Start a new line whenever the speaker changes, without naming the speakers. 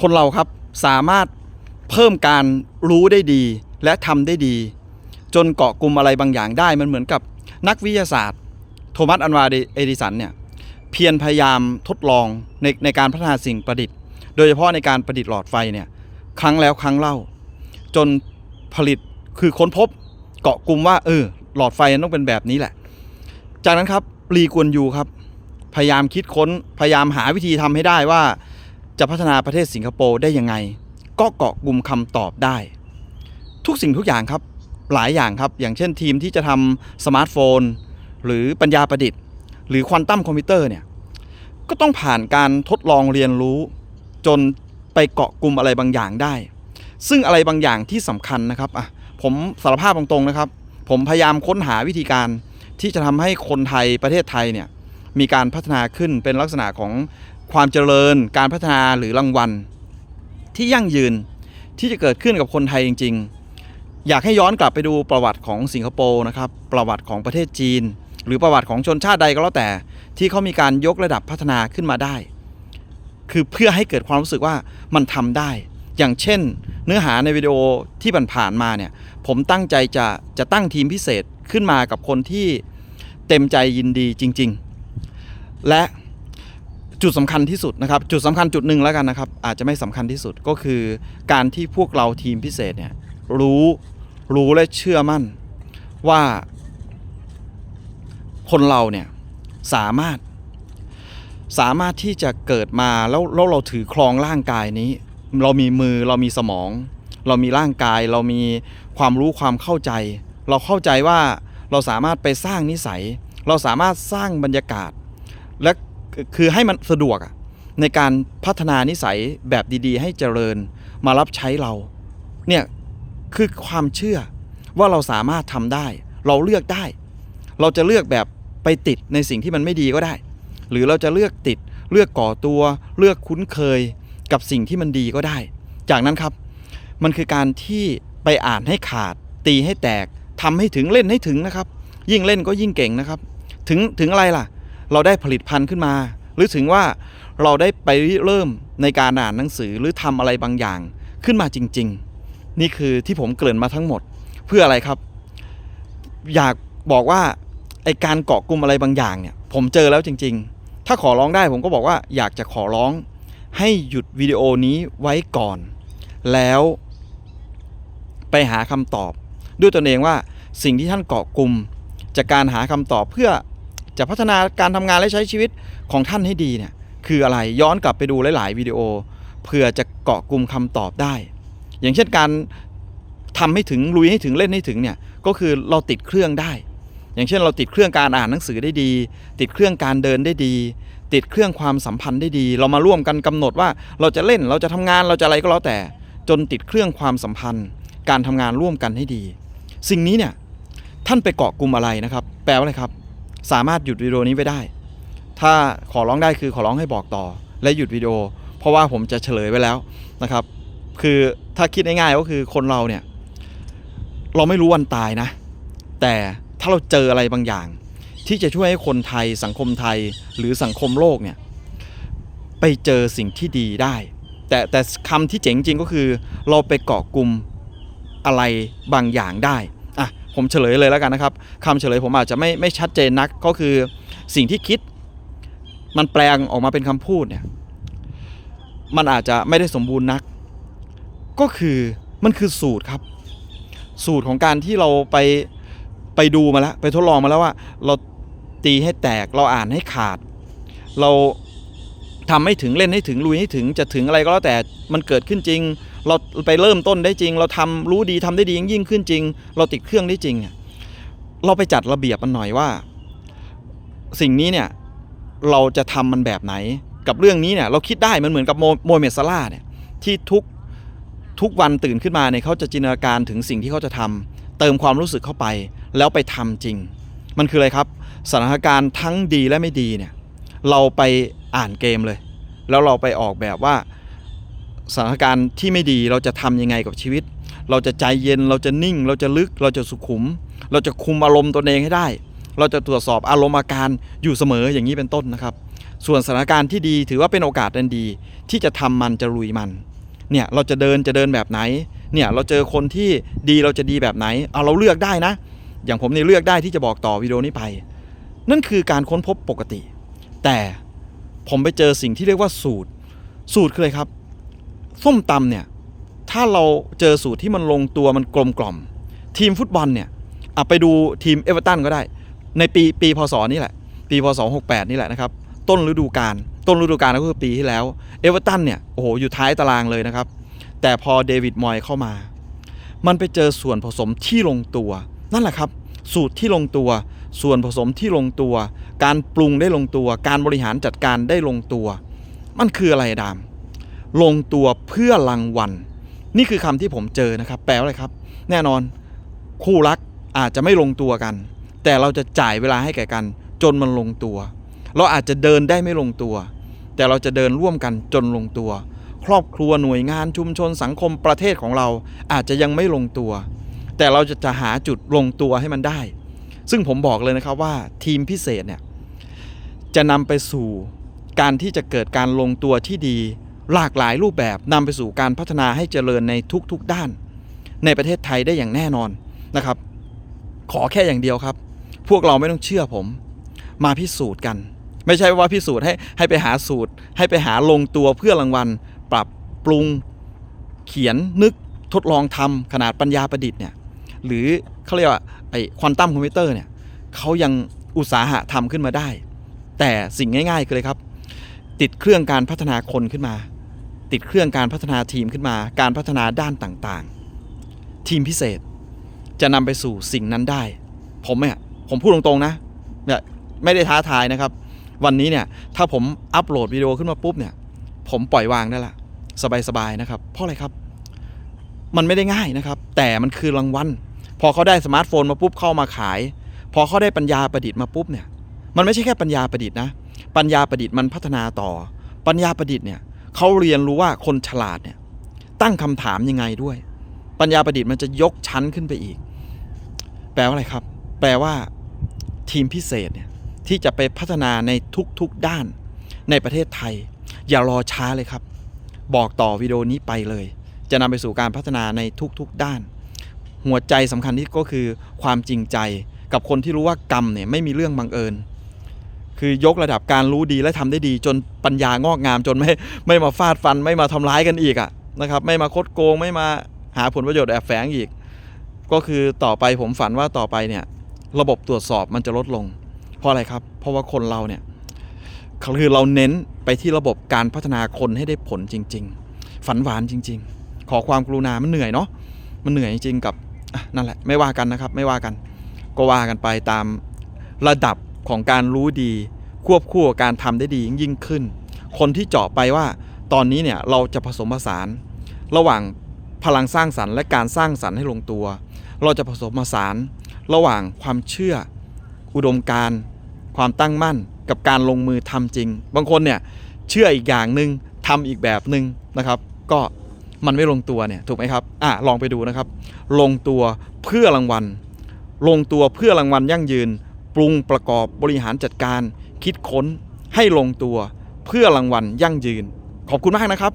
คนเราครับสามารถเพิ่มการรู้ได้ดีและทำได้ดี จนเกาะกลุ่มอะไรบางอย่างได้มันเหมือนกับนักวิทยาศาสตร์ โทมัสอันวาเอดิสันเนี่ยเพียรพยายามทดลองในในการพัฒนาสิ่งประดิษฐ์ โดยเฉพาะในการประดิษฐ์หลอดไฟเนี่ยครั้งแล้วครั้งเล่า จนผลิตคือค้นพบเกาะกลุ่มว่าเออหลอดไฟต้องเป็นแบบนี้แหละ จากนั้นครับลีกวนยูครับ พยายามคิดค้นพยายามหาวิธีทำให้ได้ว่า จะพัฒนาประเทศสิงคโปร์ได้ยังไง ก็เกาะกลุ่มคำตอบได้ ทุกสิ่งทุกอย่างครับหลายอย่างครับ อย่างเช่นทีมที่จะทำสมาร์ทโฟน หรือปัญญาประดิษฐ์ หรือควอนตัมคอมพิวเตอร์เนี่ยก็ต้องผ่านการทดลองเรียนรู้ จนไปเกาะกลุ่มอะไรบางอย่างได้ ซึ่งอะไรบางอย่างที่สำคัญนะครับอะผมสารภาพตรงๆนะครับ ผมพยายามค้นหาวิธีการที่จะทำให้คนไทยประเทศไทยเนี่ยมีการพัฒนาขึ้นเป็นลักษณะของ ความเจริญ การพัฒนาหรือรางวัล ที่ยั่งยืนที่จะเกิดขึ้นกับคนไทยจริง ๆ อยากให้ย้อนกลับไปดูประวัติของสิงคโปร์นะครับ ประวัติของประเทศจีน หรือประวัติของชนชาติใดก็แล้วแต่ ที่เขามีการยกระดับพัฒนาขึ้นมาได้ คือเพื่อให้เกิดความรู้สึกว่ามันทำได้ อย่างเช่น เนื้อหาในวิดีโอที่ผ่านๆมาเนี่ย ผมตั้งใจจะจะตั้งทีมพิเศษขึ้นมากับคนที่เต็มใจยินดีจริง ๆ และ จุดสำคัญที่สุดนะครับ จุดสำคัญจุดหนึ่งแล้วกันนะครับ อาจจะไม่สำคัญที่สุดก็คือ การที่พวกเราทีมพิเศษเนี่ยรู้รู้และเชื่อมั่นว่าคนเราเนี่ยสามารถสามารถที่จะเกิดมาแล้วแล้วเราถือครองร่างกายนี้ เรามีมือเรามีสมอง เรามีร่างกาย เรามีความรู้ความเข้าใจ เราเข้าใจว่าเราสามารถไปสร้างนิสัย เราสามารถสร้างบรรยากาศ และ คือให้มันสะดวกอะในการพัฒนานิสัยแบบดีๆ ให้เจริญมารับใช้เรา เนี่ยคือความเชื่อว่าเราสามารถทำได้ เราเลือกได้ เราจะเลือกแบบไปติดในสิ่งที่มันไม่ดีก็ได้ หรือเราจะเลือกติดเลือกก่อตัว เลือกคุ้นเคยกับสิ่งที่มันดีก็ได้ จากนั้นครับ มันคือการที่ไปอ่านให้ขาด ตีให้แตกทำให้ถึงเล่นให้ถึงนะครับ ยิ่งเล่นก็ยิ่งเก่งนะครับ ถึงถึงอะไรล่ะ เราได้ผลิตภัณฑ์ขึ้นมา หรือถึงว่าเราได้ไปเริ่มในการอ่านหนังสือหรือทำอะไรบางอย่างขึ้นมาจริง ๆ นี่คือที่ผมเกริ่นมาทั้งหมดเพื่ออะไรครับ อยากบอกว่าไอการเกาะกลุ่มอะไรบางอย่างเนี่ย ผมเจอแล้วจริง ๆ ถ้าขอร้องได้ผมก็บอกว่าอยากจะขอร้อง ให้หยุดวิดีโอนี้ไว้ก่อน แล้วไปหาคำตอบ ด้วยตนเองว่าสิ่งที่ท่านเกาะกลุ่มจากการหาคำตอบเพื่อ จะพัฒนาการทำงานและใช้ชีวิตของท่านให้ดีเนี่ยคืออะไรย้อนกลับไปดูหลาย ๆ วิดีโอเพื่อจะเกาะกลุ่มคำตอบได้ อย่างเช่นการทำให้ถึงลุยให้ถึงเล่นให้ถึงเนี่ยก็คือเราติดเครื่องได้ อย่างเช่นเราติดเครื่องการอ่านหนังสือได้ดี ติดเครื่องการเดินได้ดี ติดเครื่องความสัมพันธ์ได้ดี เรามาร่วมกันกำหนดว่าเราจะเล่นเราจะทำงานเราจะอะไรก็แล้วแต่ จนติดเครื่องความสัมพันธ์ การทำงานร่วมกันให้ดี สิ่งนี้เนี่ยท่านไปเกาะกลุ่มอะไรนะครับ แปลว่าอะไรครับ สามารถหยุดวิดีโอนี้ไว้ได้ ถ้าขอร้องได้คือขอร้องให้บอกต่อ และหยุดวิดีโอ เพราะว่าผมจะเฉลยไว้แล้วนะครับ คือถ้าคิดง่ายๆก็คือคนเราเนี่ย เราไม่รู้วันตายนะ แต่ถ้าเราเจออะไรบางอย่าง ที่จะช่วยให้คนไทยสังคมไทยหรือสังคมโลกเนี่ยไปเจอสิ่งที่ดีได้ แต่แต่คำที่เจ๋งจริงก็คือ เราไปเกาะกลุ่มอะไรบางอย่างได้ ผมเฉลยเลยแล้วกันนะครับคำเฉลยผมอาจจะไม่ไม่ชัดเจนนักก็คือสิ่งที่คิดมันแปลงออกมาเป็นคำพูดเนี่ยมันอาจจะไม่ได้สมบูรณ์นัก ก็คือมันคือสูตรครับ สูตรของการที่เราไปไปดูมาแล้วไปทดลองมาแล้วว่า เราตีให้แตกเราอ่านให้ขาด เราทำให้ถึงเล่นให้ถึงลุยให้ถึงจะถึงอะไรก็แล้วแต่มันเกิดขึ้นจริง เราไปเริ่มต้นได้จริง เราทำรู้ดีทำได้ดียิ่งยิ่งขึ้นจริง เราติดเครื่องได้จริงอะเราไปจัดระเบียบมันหน่อยว่า สิ่งนี้เนี่ยเราจะทำมันแบบไหน กับเรื่องนี้เนี่ยเราคิดได้มันเหมือนกับโมโมเมดซาร่าเนี่ยที่ทุกทุกวันตื่นขึ้นมาเนี่ยเขาจะจินตนาการถึงสิ่งที่เขาจะทำเติมความรู้สึกเข้าไป แล้วไปทำจริง มันคืออะไรครับสถานการณ์ทั้งดีและไม่ดีเนี่ยเราไปอ่านเกมเลย แล้วเราไปออกแบบว่า สถานการณ์ที่ไม่ดีเราจะทำยังไงกับชีวิต เราจะใจเย็นเราจะนิ่ง เราจะลึกเราจะสุขุม เราจะคุมอารมณ์ตัวเองให้ได้ เราจะตรวจสอบอารมณ์อาการอยู่เสมออย่างนี้เป็นต้นนะครับ ส่วนสถานการณ์ที่ดีถือว่าเป็นโอกาสอันดี ที่จะทำมันจะลุยมันเนี่ยเราจะเดินจะเดินแบบไหนเนี่ยเราเจอคนที่ดีเราจะดีแบบไหนเอาเราเลือกได้นะ อย่างผมเนี่ยเลือกได้ที่จะบอกต่อวิดีโอนี้ไป นั่นคือการค้นพบปกติ แต่ผมไปเจอสิ่งที่เรียกว่าสูตร สูตรคืออะไรครับ ส้มตำเนี่ยถ้าเราเจอสูตรที่มันลงตัวมันกลมกล่อม ทีมฟุตบอลเนี่ยอไปดูทีมเอเวอร์ตันก็ได้ ในปีปีพศนี่แหละ ปีพศ 68 นี่แหละนะครับ ต้นฤดูกาลต้นฤดูกาลก็คือปีที่แล้วเอเวอร์ตันเนี่ยโอ้โหอยู่ท้ายตารางเลยนะครับ แต่พอเดวิดมอยเข้ามา มันไปเจอส่วนผสมที่ลงตัว นั่นแหละครับ สูตรที่ลงตัว ส่วนผสมที่ลงตัว การปรุงได้ลงตัว การบริหารจัดการได้ลงตัว มันคืออะไรดาม ลงตัวเพื่อรางวัลนี่คือคำที่ผมเจอนะครับ แปลว่าอะไรครับ แน่นอนคู่รักอาจจะไม่ลงตัวกัน แต่เราจะจ่ายเวลาให้แก่กัน จนมันลงตัว เราอาจจะเดินได้ไม่ลงตัว แต่เราจะเดินร่วมกันจนลงตัว ครอบครัวหน่วยงานชุมชนสังคมประเทศของเราอาจจะยังไม่ลงตัว แต่เราจะจะหาจุดลงตัวให้มันได้ ซึ่งผมบอกเลยนะครับว่าทีมพิเศษเนี่ยจะนำไปสู่การที่จะเกิดการลงตัวที่ดี หลากหลายรูปแบบนำไปสู่การพัฒนาให้เจริญในทุกๆด้าน ในประเทศไทยได้อย่างแน่นอนนะครับ ขอแค่อย่างเดียวครับ พวกเราไม่ต้องเชื่อผม มาพิสูจน์กัน ไม่ใช่ว่าพิสูจน์ให้ให้ไปหาสูตร ให้ไปหาลงตัวเพื่อรางวัล ปรับปรุงเขียนนึกทดลองทำขนาดปัญญาประดิษฐ์เนี่ยหรือเขาเรียกว่าไอควอนตัมคอมพิวเตอร์เนี่ยเขายังอุตสาหะทำขึ้นมาได้ แต่สิ่งง่ายๆคือเลยครับ ติดเครื่องการพัฒนาคนขึ้นมา ติดเครื่องการพัฒนาทีมขึ้นมา การพัฒนาด้านต่างๆ ทีมพิเศษจะนำไปสู่สิ่งนั้นได้ ผมเนี่ยผมพูดตรงๆนะเนี่ยไม่ได้ท้าทายนะครับ วันนี้เนี่ยถ้าผมอัปโหลดวิดีโอขึ้นมาปุ๊บเนี่ย ผมปล่อยวางได้ละสบายๆนะครับ เพราะอะไรครับ มันไม่ได้ง่ายนะครับ แต่มันคือรางวัลพอเขาได้สมาร์ทโฟนมาปุ๊บเข้ามาขาย พอเขาได้ปัญญาประดิษฐ์มาปุ๊บเนี่ย มันไม่ใช่แค่ปัญญาประดิษฐ์นะ ปัญญาประดิษฐ์มันพัฒนาต่อ ปัญญาประดิษฐ์เนี่ย เขาเรียนรู้ว่าคนฉลาดเนี่ยตั้งคำถามยังไงด้วย ปัญญาประดิษฐ์มันจะยกชั้นขึ้นไปอีก แปลว่าอะไรครับ แปลว่าทีมพิเศษเนี่ยที่จะไปพัฒนาในทุกๆด้านในประเทศไทย อย่ารอช้าเลยครับ บอกต่อวิดีโอนี้ไปเลย จะนำไปสู่การพัฒนาในทุกๆด้าน หัวใจสำคัญที่ก็คือความจริงใจกับคนที่รู้ว่ากรรมเนี่ยไม่มีเรื่องบังเอิญ คือยกระดับการรู้ดีและทำได้ดี จนปัญญางอกงามจนไม่ไม่มาฟาดฟันไม่มาทำร้ายกันอีกอะนะครับ ไม่มาคดโกงไม่มาหาผลประโยชน์แอบแฝงอีก ก็คือต่อไปผมฝันว่าต่อไปเนี่ย ระบบตรวจสอบมันจะลดลง เพราะอะไรครับ เพราะว่าคนเราเนี่ยคือเราเน้นไปที่ระบบการพัฒนาคนให้ได้ผลจริง ๆ ฝันหวานจริง ๆ ขอความกรุณามันเหนื่อยเนาะมันเหนื่อยจริงๆกับนั่นแหละไม่ว่ากันนะครับ ไม่ว่ากัน ก็ว่ากันไปตามระดับ ของการรู้ดี ควบคู่กับการทำได้ดียิ่งขึ้น คนที่เจาะไปว่า ตอนนี้เนี่ยเราจะผสมผสาน ระหว่างพลังสร้างสรรค์และการสร้างสรรค์ให้ลงตัว เราจะผสมผสาน ระหว่างความเชื่อ อุดมการความตั้งมั่นกับการลงมือทำจริง บางคนเนี่ยเชื่ออีกอย่างหนึ่งทำอีกแบบหนึ่งนะครับ ก็มันไม่ลงตัวเนี่ยถูกไหมครับอะลองไปดูนะครับ ลงตัวเพื่อรางวัล ลงตัวเพื่อรางวัลยั่งยืน ปรุงประกอบบริหารจัดการ คิดค้นให้ลงตัวเพื่อรางวัลยั่งยืน ขอบคุณมากนะครับ